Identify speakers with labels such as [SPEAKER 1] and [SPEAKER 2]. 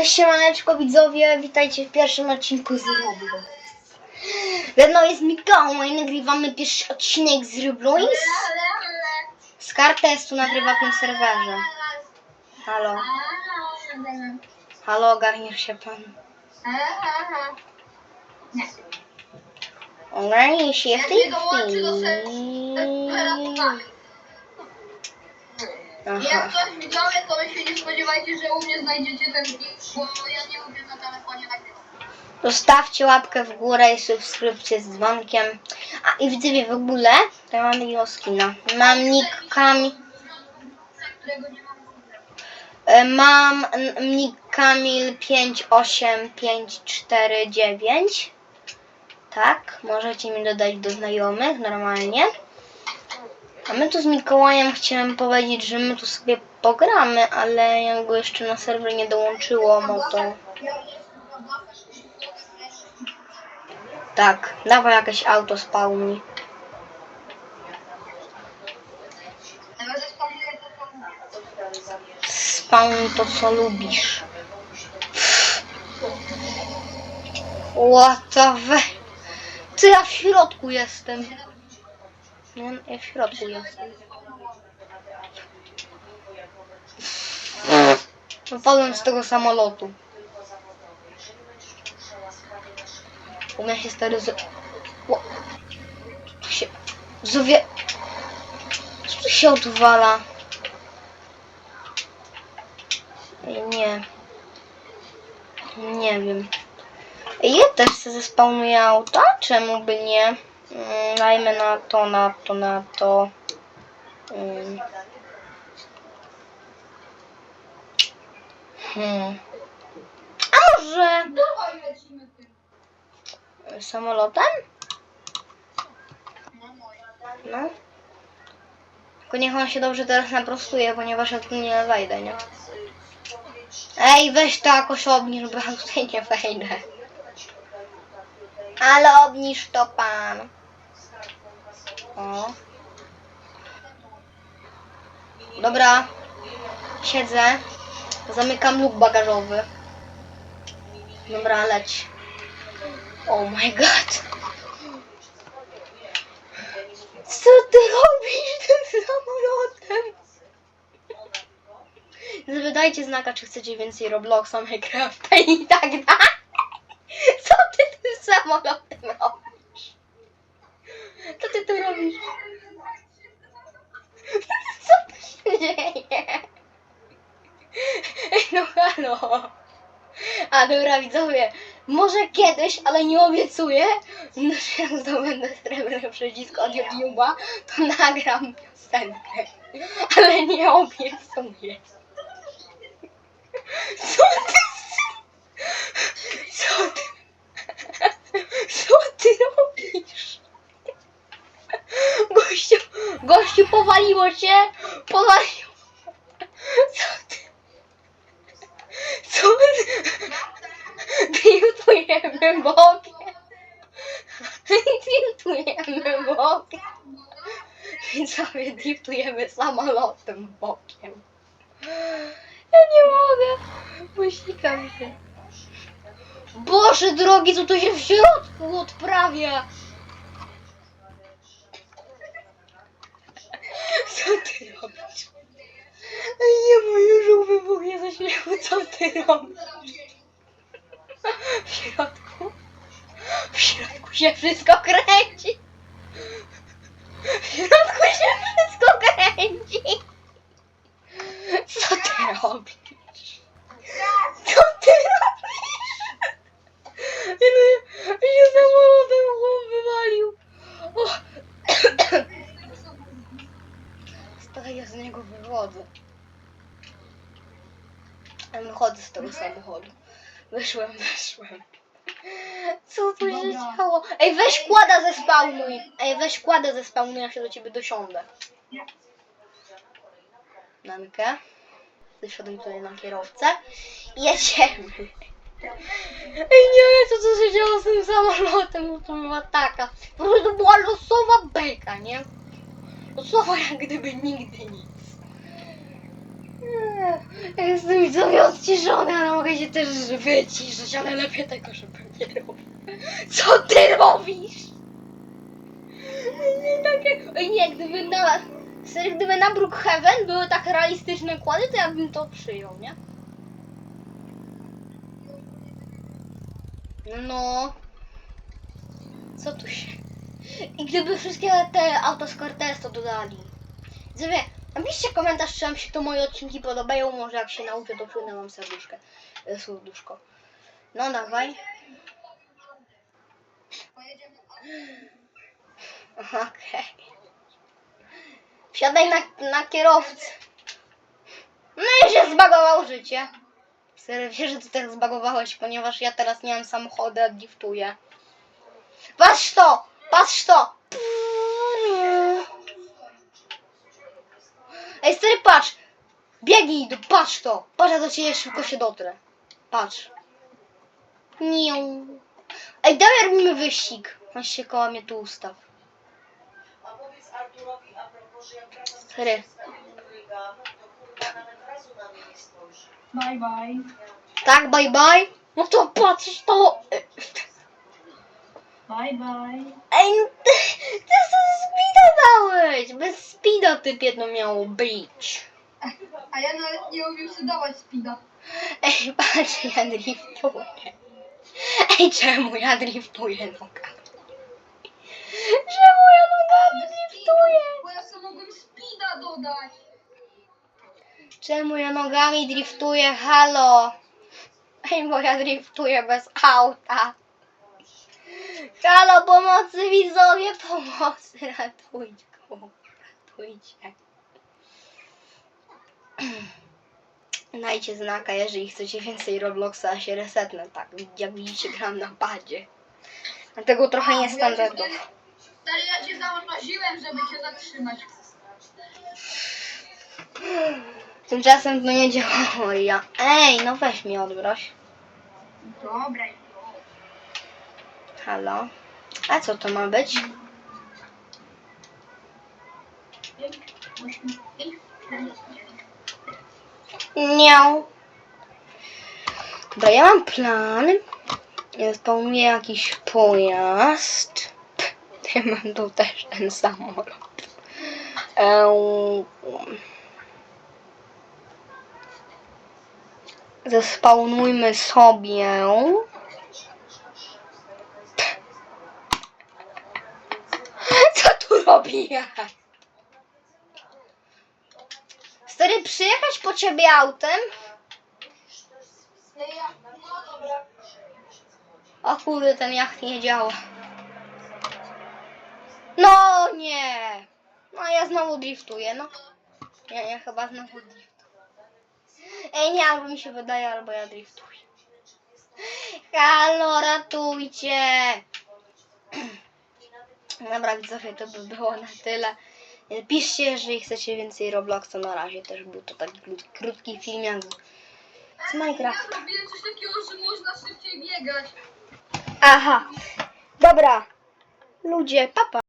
[SPEAKER 1] Cześć siemaneczko widzowie, witajcie w pierwszym odcinku z Roblox. Ze mną jest Mikołaj, nagrywamy pierwszy odcinek z Roblox. Z testu nagrywa w tym serwerze. Halo, halo, ogarniesz się pan. Ogarnij się w tej chwili.
[SPEAKER 2] Jak coś widzowie, to się nie spodziewajcie, że u mnie znajdziecie ten film, bo ja nie lubię na telefonie nagrywać.
[SPEAKER 1] Zostawcie łapkę w górę i subskrypcję z dzwonkiem. A i widzowie w ogóle, to ja mam takiego skina. Mam nick Kamil.
[SPEAKER 2] Którego nie mam w ogóle.
[SPEAKER 1] e, Mam n- nick Kamil 58549. Tak, możecie mi dodać do znajomych normalnie. A my tu z Mikołajem chciałem powiedzieć, że my tu sobie pogramy, ale jak go jeszcze na serwer nie dołączyło, no to... Tak, dawaj jakieś auto spawni. Spawn to co lubisz. What the. Ty ja w środku jestem. Ja w środku jestem. Wypadłem z tego samolotu. U mnie się stary z... Się... Zowie... Co się odwala? Nie. Nie wiem. Ja też sobie zespawnuję auta? Czemu by nie? Mm, Dajmy na to, na to, na to. Mm. Hmm. A może samolotem?
[SPEAKER 2] No.
[SPEAKER 1] Tylko niech on się dobrze teraz naprostuje, ponieważ ja tu nie wejdę, nie? Ej, weź to jakoś obniż, bo ja tutaj nie wejdę. Ale obniż to pan. O. Dobra. Siedzę. Zamykam luk bagażowy. Dobra, leć. Oh my god. Co ty robisz tym samolotem? Wydajcie znaka, czy chcecie więcej Robloxa, Minecrafta i tak dalej. Co ty tym samolotem robisz? Ty robisz? Co tu się dzieje? Ej, no halo. A dobra widzowie, może kiedyś, ale nie obiecuję, no, że jak zdobędę srebrny przycisk od YouTube'a, to nagram piosenkę. Ale nie obiecuję. Co ty? Co ty? Co ty robisz? Gościu, powaliło cię, powaliło. Co ty? Co ty? Tiltujemy bokiem. Tiltujemy bokiem. Więc sobie driftujemy samolotem bokiem. Ja nie mogę. Posikam się. Boże drogi, co tu się w środku odprawia? Ty robisz? Nie, mój żółw wybuchnie ze śmiechu, co ty robisz? W środku? W środku się wszystko kręci. W środku się wszystko kręci. Co ty robisz? Co ty robisz? Ile się samolotem chłop wywalił. O. Stary, ja z niego wychodzę. Ja wychodzę z tego samochodu. Wyszłem, wyszłem. Co tu się
[SPEAKER 2] Dobra.
[SPEAKER 1] stało? Ej, weź kłada ze spawnuj. Ej, weź kłada ze spawnuj, ja się do ciebie dosiądę. Nankę. Wysiadłem tutaj na kierowcę. I Jedziemy. Ej, nie, co co się działo z tym samolotem, bo to była taka. Po prostu była losowa beka, nie? Losowa jak gdyby nigdy nic. Jestem widzowie odciszony, ale mogę się też wyciszyć, ale lepiej tego, żeby nie robił. Co ty robisz? Nie, takie... Ej, nie, gdyby na... Serio, gdyby na Brookhaven były tak realistyczne kłady, to ja bym to przyjął, nie? No. Co tu się... I gdyby wszystkie te autoskortesy to dodali. Napiszcie komentarz, czy wam się to moje odcinki podobają. Może jak się nauczę, to płynę wam serduszkę. e, Serduszko. No dawaj. Okej. Wsiadaj na, na kierowcę. No i się zbagowało życie. Serio, wiesz, że ty tak zbagowałeś, ponieważ ja teraz nie mam samochodu, a driftuję. Patrz to! Patrz to! Ej, stary, patrz! Biegnij, patrz to! Patrz, ja do ciebie szybko się dotrę. Patrz. Niu. Ej, dawaj robimy wyścig. Masz się koło mnie tu ustaw.
[SPEAKER 3] A powiedz Arturowi a propos, że na mnie nie spojrzy.
[SPEAKER 2] Bye bye.
[SPEAKER 1] Tak, bye bye. No to patrz to.
[SPEAKER 2] Bye bye.
[SPEAKER 1] Ej, ty, ty sobie speeda dałeś. Bez speeda typie to miało być.
[SPEAKER 2] A ja nawet nie umiem sobie dawać speeda.
[SPEAKER 1] Ej, patrz, ja driftuję. Ej, czemu ja driftuję nogami? Czemu ja nogami driftuję?
[SPEAKER 2] Bo ja sobie mogłem speeda dodać.
[SPEAKER 1] Czemu ja nogami driftuję? Halo? Ej, bo ja driftuję bez auta. Halo, pomocy widzowie, pomocy, ratujcie, ratujcie. Dajcie znaka, jeżeli chcecie więcej Robloxa, a się resetnę, tak, jak widzicie gram na padzie. Dlatego trochę niestandardów.
[SPEAKER 2] Stary, ja cię zauważyłem, żeby cię zatrzymać.
[SPEAKER 1] Tymczasem to nie działało i ja. Ej, no weź mi odbroś.
[SPEAKER 2] Dobra.
[SPEAKER 1] Halo. A co to ma być? Nie. Dobra, ja mam plan. Ja Spełnuję jakiś pojazd. Ja mam tu też ten samolot. Eee, sobie. Co tu robi ja? Stary, przyjechać po ciebie autem? O kurde, ten jacht nie działa. No nie! No ja znowu driftuję, no. Ja, ja chyba znowu driftuję. Ej, nie, albo mi się wydaje, albo ja driftuję. Halo, ratujcie! Dobra, widzowie, to by było na tyle. Piszcie, jeżeli chcecie więcej Robloxa. Na razie też był to taki krót- krótki film jak z Minecraft.
[SPEAKER 2] Ja zrobiłem coś takiego, że można szybciej biegać.
[SPEAKER 1] Aha, dobra. Ludzie, papa.